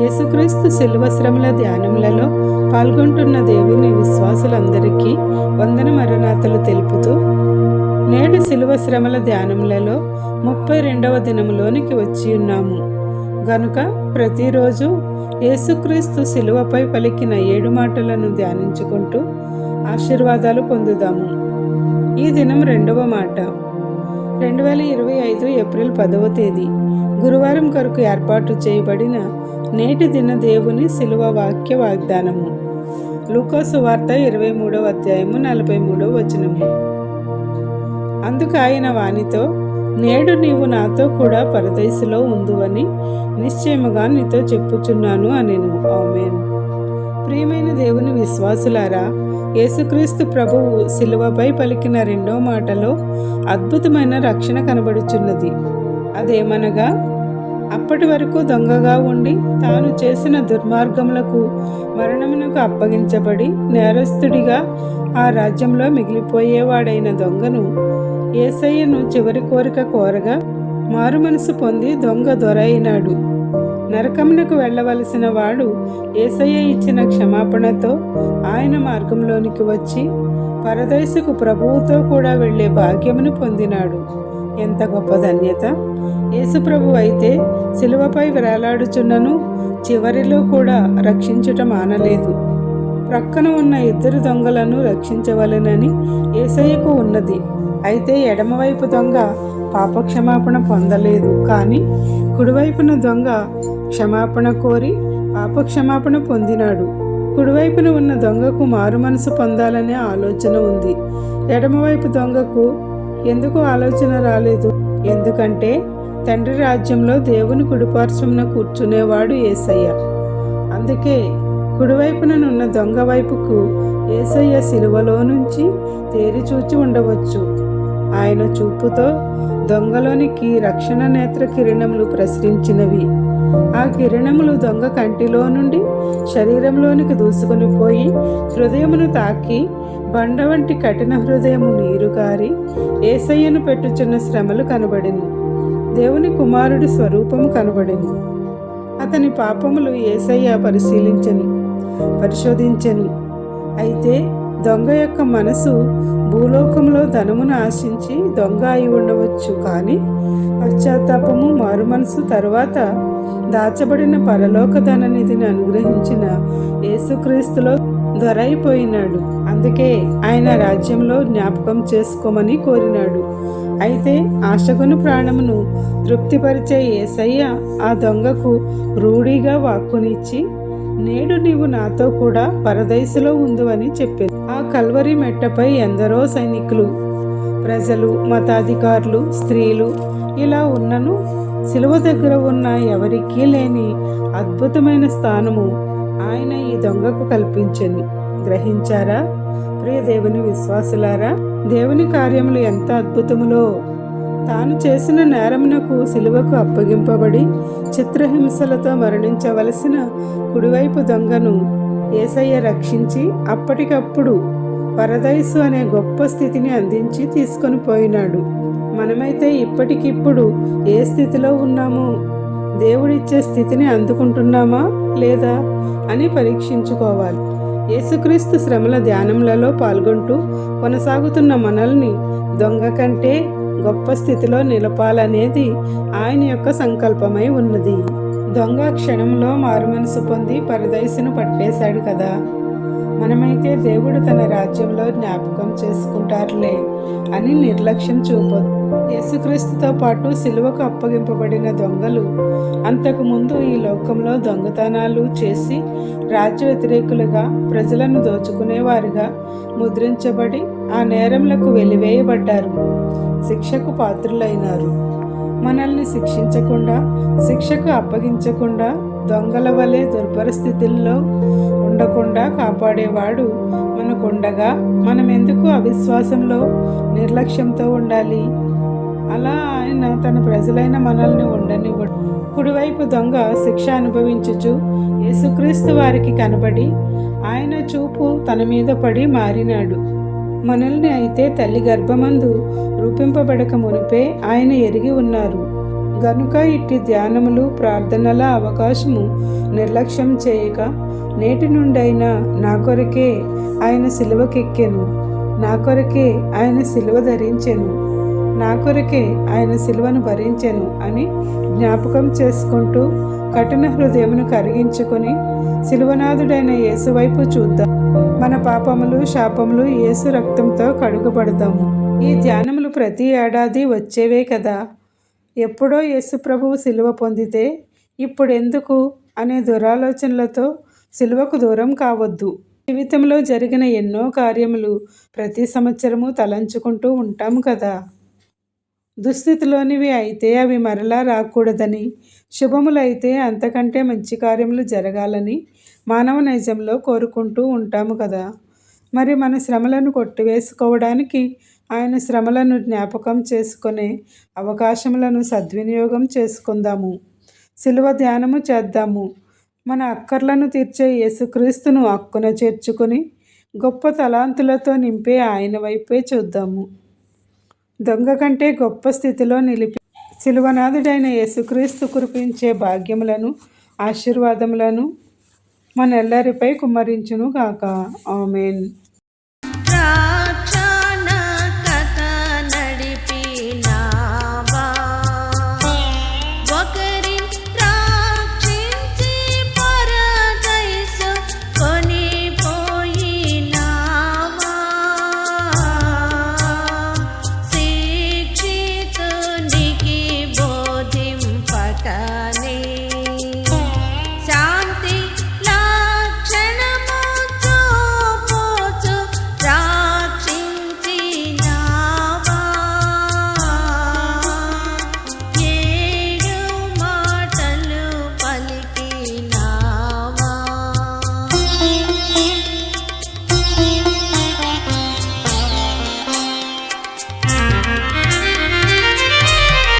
యేసుక్రీస్తు శిలువ శ్రమల ధ్యానములలో పాల్గొంటున్న దేవుని విశ్వాసులందరికీ వందన మరణాతలు తెలుపుతూ నేడు శిలువ శ్రమల ధ్యానములలో ముప్పై రెండవ దినములోనికి వచ్చి ఉన్నాము. గనుక ప్రతిరోజు యేసుక్రీస్తు శిలువపై పలికిన ఏడు మాటలను ధ్యానించుకుంటూ ఆశీర్వాదాలు పొందుదాము. ఈ దినం రెండవ మాట. రెండు వేల ఇరవై ఐదు ఏప్రిల్ పదవ తేదీ గురువారం కొరకు ఏర్పాటు చేయబడిన నేటి దిన దేవుని శిలువ వాక్య వాగ్దానము. లూకోసు వార్త ఇరవై మూడవ అధ్యాయము నలభై మూడవ వచనము. అందుకు ఆయన వానితో నేడు నీవు నాతో కూడా పరదేశిలో ఉందువని నిశ్చయముగా నీతో చెప్పుచున్నాను అనెను. ఆమెన్. ప్రియమైన దేవుని విశ్వాసులారా యేసుక్రీస్తు ప్రభువు శిలువపై పలికిన రెండో మాటలో అద్భుతమైన రక్షణ కనబడుచున్నది. అదేమనగా అప్పటి వరకు దొంగగా ఉండి తాను చేసిన దుర్మార్గములకు మరణమునకు అప్పగించబడి నేరస్తుడిగా ఆ రాజ్యంలో మిగిలిపోయేవాడైన దొంగను ఏసయ్యను చివరి కోరిక కోరగా మారు మనసు పొంది దొంగ దొరైనాడు. నరకమునకు వెళ్ళవలసిన వాడు ఏసయ్య ఇచ్చిన క్షమాపణతో ఆయన మార్గంలోనికి వచ్చి పరదేశకు ప్రభువుతో కూడా వెళ్ళే భాగ్యమును పొందినాడు. ఎంత గొప్ప ధన్యత! యేసుప్రభు అయితే శిలువపై వేలాడుచున్నను చివరిలో కూడా రక్షించటం ఆనలేదు ప్రక్కన ఉన్న ఇద్దరు దొంగలను రక్షించవలెనని ఏసయ్యకు ఉన్నది. అయితే ఎడమవైపు దొంగ పాపక్షమాపణ పొందలేదు. కానీ కుడివైపున దొంగ క్షమాపణ కోరి పాపక్షమాపణ పొందినాడు. కుడివైపున ఉన్న దొంగకు మారు మనసు పొందాలనే ఆలోచన ఉంది. ఎడమవైపు దొంగకు ఎందుకు ఆలోచన రాలేదు? ఎందుకంటే తండ్రి రాజ్యంలో దేవుని కుడిపార్శ్వమున కూర్చునేవాడు ఏసయ్య. అందుకే కుడివైపుననున్న దొంగ వైపుకు ఏసయ్య సిలువలో నుంచి తేరి చూచి ఉండవచ్చు. ఆయన చూపుతో దొంగలోనికి రక్షణ నేత్ర కిరణములు ప్రసరించినవి. ఆ కిరణములు దొంగ కంటిలో నుండి శరీరంలోనికి దూసుకొని పోయి హృదయమును తాకి బండ వంటి కఠిన హృదయము నీరు గారి ఏసయ్యను పెట్టుచున్న శ్రమలు కనబడెను. దేవుని కుమారుడి స్వరూపము కనబడింది అతని పాపములు ఏసయ్య పరిశీలించను పరిశోధించను. అయితే దొంగ యొక్క మనసు భూలోకంలో ధనమును ఆశించి దొంగ అయి ఉండవచ్చు కానీ పశ్చాత్తాపము మారు మనసు తర్వాత దాచబడిన పరలోక ధననిధిని అనుగ్రహించిన యేసుక్రీస్తులో దొరైపోయినాడు. అందుకే ఆయన రాజ్యంలో జ్ఞాపకం చేసుకోమని కోరినాడు. అయితే ఆశగును ప్రాణమును తృప్తిపరిచే ఏసయ్య ఆ దొంగకు రూఢిగా వాక్కునిచ్చి నేడు నీవు నాతో కూడా పరదైసులో ఉందువని చెప్పారు ఆ కల్వరి మెట్టపై ఎందరో సైనికులు ప్రజలు మతాధికారులు స్త్రీలు ఇలా ఉన్నను. శిలువ దగ్గర ఉన్న ఎవరికీ లేని అద్భుతమైన స్థానము ఆయన ఈ దొంగకు కల్పించని. గ్రహించారా ప్రియ దేవుని విశ్వాసులారా? దేవుని కార్యములు ఎంత అద్భుతములో! తాను చేసిన నేరమునకు సిలువకు అప్పగింపబడి చిత్రహింసలతో మరణించవలసిన కుడివైపు దొంగను ఏసయ్య రక్షించి అప్పటికప్పుడు పరదైసు అనే గొప్ప స్థితిని అందించి తీసుకొని పోయినాడు. మనమైతే ఇప్పటికిప్పుడు ఏ స్థితిలో ఉన్నామో? దేవుడిచ్చే స్థితిని అందుకుంటున్నామా లేదా అని పరీక్షించుకోవాలి. యేసుక్రీస్తు శ్రమల ధ్యానములలో పాల్గొంటూ కొనసాగుతున్న మనల్ని దొంగ కంటే గొప్ప స్థితిలో నిలపాలనేది ఆయన యొక్క సంకల్పమై ఉన్నది. దొంగ క్షణంలో మారుమనసు పొంది పరదయసును పట్టేశాడు కదా. మనమైతే దేవుడు తన రాజ్యంలో జ్ఞాపకం చేసుకుంటారులే అని నిర్లక్ష్యం చూపొద్దు యేసుక్రీస్తుతో పాటు సిలువకు అప్పగింపబడిన దొంగలు అంతకుముందు ఈ లోకంలో దొంగతనాలు చేసి రాజ్య వ్యతిరేకులుగా ప్రజలను దోచుకునేవారుగా ముద్రించబడి ఆ నేరములకు వెలివేయబడ్డారు. శిక్షకు పాత్రులైనారు. మనల్ని శిక్షించకుండా శిక్షకు అప్పగించకుండా దొంగల వలె దుర్భర స్థితుల్లో ఉండకుండా కాపాడేవాడు మనకుండగా మనం ఎందుకు అవిశ్వాసంలో నిర్లక్ష్యంతో ఉండాలి? అలా ఆయన తన ప్రజలైన మనల్ని ఉండనివ్వడు. కుడివైపు దొంగ శిక్ష అనుభవించుచు యేసుక్రీస్తు వారికి కనబడి ఆయన చూపు తన మీద పడి మారినాడు. మనల్ని అయితే తల్లి గర్భమందు రూపింపబడక మునిపే ఆయన ఎరిగి ఉన్నారు. గనుక ఇట్టి ధ్యానములు ప్రార్థనల అవకాశము నిర్లక్ష్యం చేయక నేటి నుండైనా నా కొరకే ఆయన సిలువకెక్కెను. నా కొరకే ఆయన సిలువ ధరించెను. నా కొరకే ఆయన సిలువను భరించెను అని జ్ఞాపకం చేసుకుంటూ కఠిన హృదయమును కరిగించుకొని సిలువనాథుడైన యేసు వైపు చూద్దాం. మన పాపములు శాపములు యేసు రక్తంతో కడుగబడదాము ఈ ధ్యానములు ప్రతి ఏడాది వచ్చేవే కదా. ఎప్పుడో యేసు ప్రభువు సిలువ పొందితే ఇప్పుడెందుకు అనే దురాలోచనలతో సిలువకు దూరం కావద్దు. జీవితంలో జరిగిన ఎన్నో కార్యములు ప్రతి సంవత్సరము తలంచుకుంటూ ఉంటాము కదా. దుస్థితిలోనివి అయితే అవి మరలా రాకూడదని శుభములైతే అంతకంటే మంచి కార్యములు జరగాలని మానవ నైజంలో కోరుకుంటూ ఉంటాము కదా. మరి మన శ్రమలను కొట్టివేసుకోవడానికి ఆయన శ్రమలను జ్ఞాపకం చేసుకునే అవకాశములను సద్వినియోగం చేసుకుందాము. శిలువ ధ్యానము చేద్దాము. మన అక్కర్లను తీర్చే యేసుక్రీస్తును అక్కున చేర్చుకొని గొప్ప తలాంతులతో నింపే ఆయన వైపే చూద్దాము. దొంగ కంటే గొప్ప స్థితిలో నిలిపి శిలువనాథుడైన యేసుక్రీస్తు కురిపించే భాగ్యములను ఆశీర్వాదములను మనెల్లరిపై కుమ్మరించును గాక ఆమెన్.